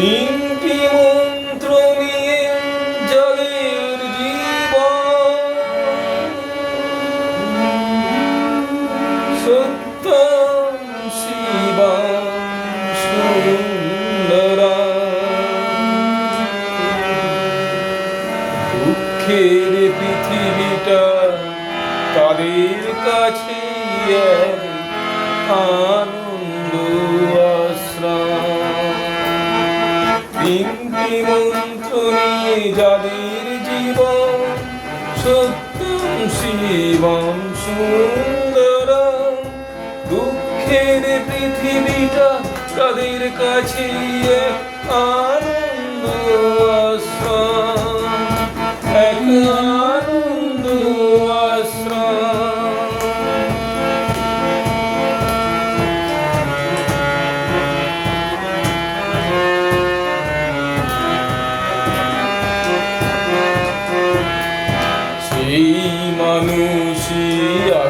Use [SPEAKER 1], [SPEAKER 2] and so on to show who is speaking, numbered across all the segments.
[SPEAKER 1] তিনটি মন্ত্র নিয়ে জলের জীবন। সত্য শিবা সুন্দরা দুঃখের পৃথিবীটা তাদের কাছে এক মন্ত্র যাদের জীবন সত্যম শিবম সুন্দর দুঃখের পৃথিবীটা তাদের কাছে আনন্দ এক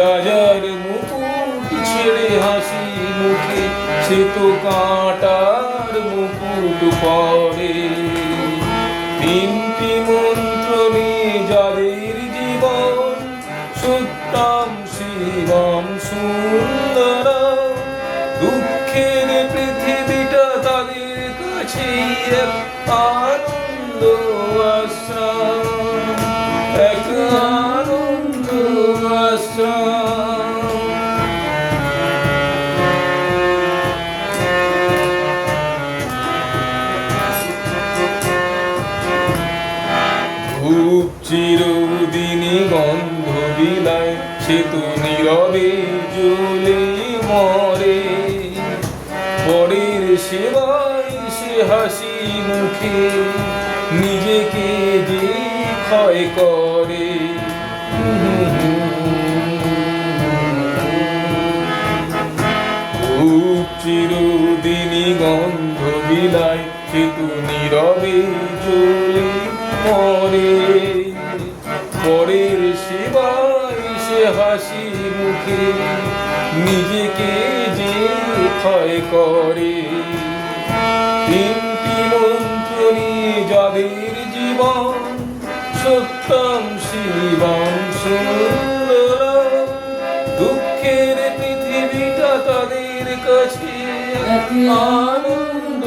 [SPEAKER 1] রাজার মুকুট ছেড়ে হাসি মুখে, সে তো কাঁটার মুকুট পরে। তিনটি মন্ত্র নিয়ে যাদের জীবন সত্যম শিবম সুন্দর। দুঃখের পৃথিবীটা তাদের কাছে এক ধূপ চিরদিনই গন্ধ বিলায় সে তো নীরবে মরে। পরের সেবায় সে হাসি মুখে নিজেকে যে ক্ষয় করে। চিরদিনই গন্ধ বিলায় সে তো নীরবে জ্বলে মরে পরের সেবায় সে হাসি মুখে নিজেকে যে ক্ষয় করে। তিনটি মন্ত্র নিয়ে যাদের জীবন সত্যম শিবম সুন্দর দুঃখের পৃথিবীটা তাদের কাছে আনন্দ।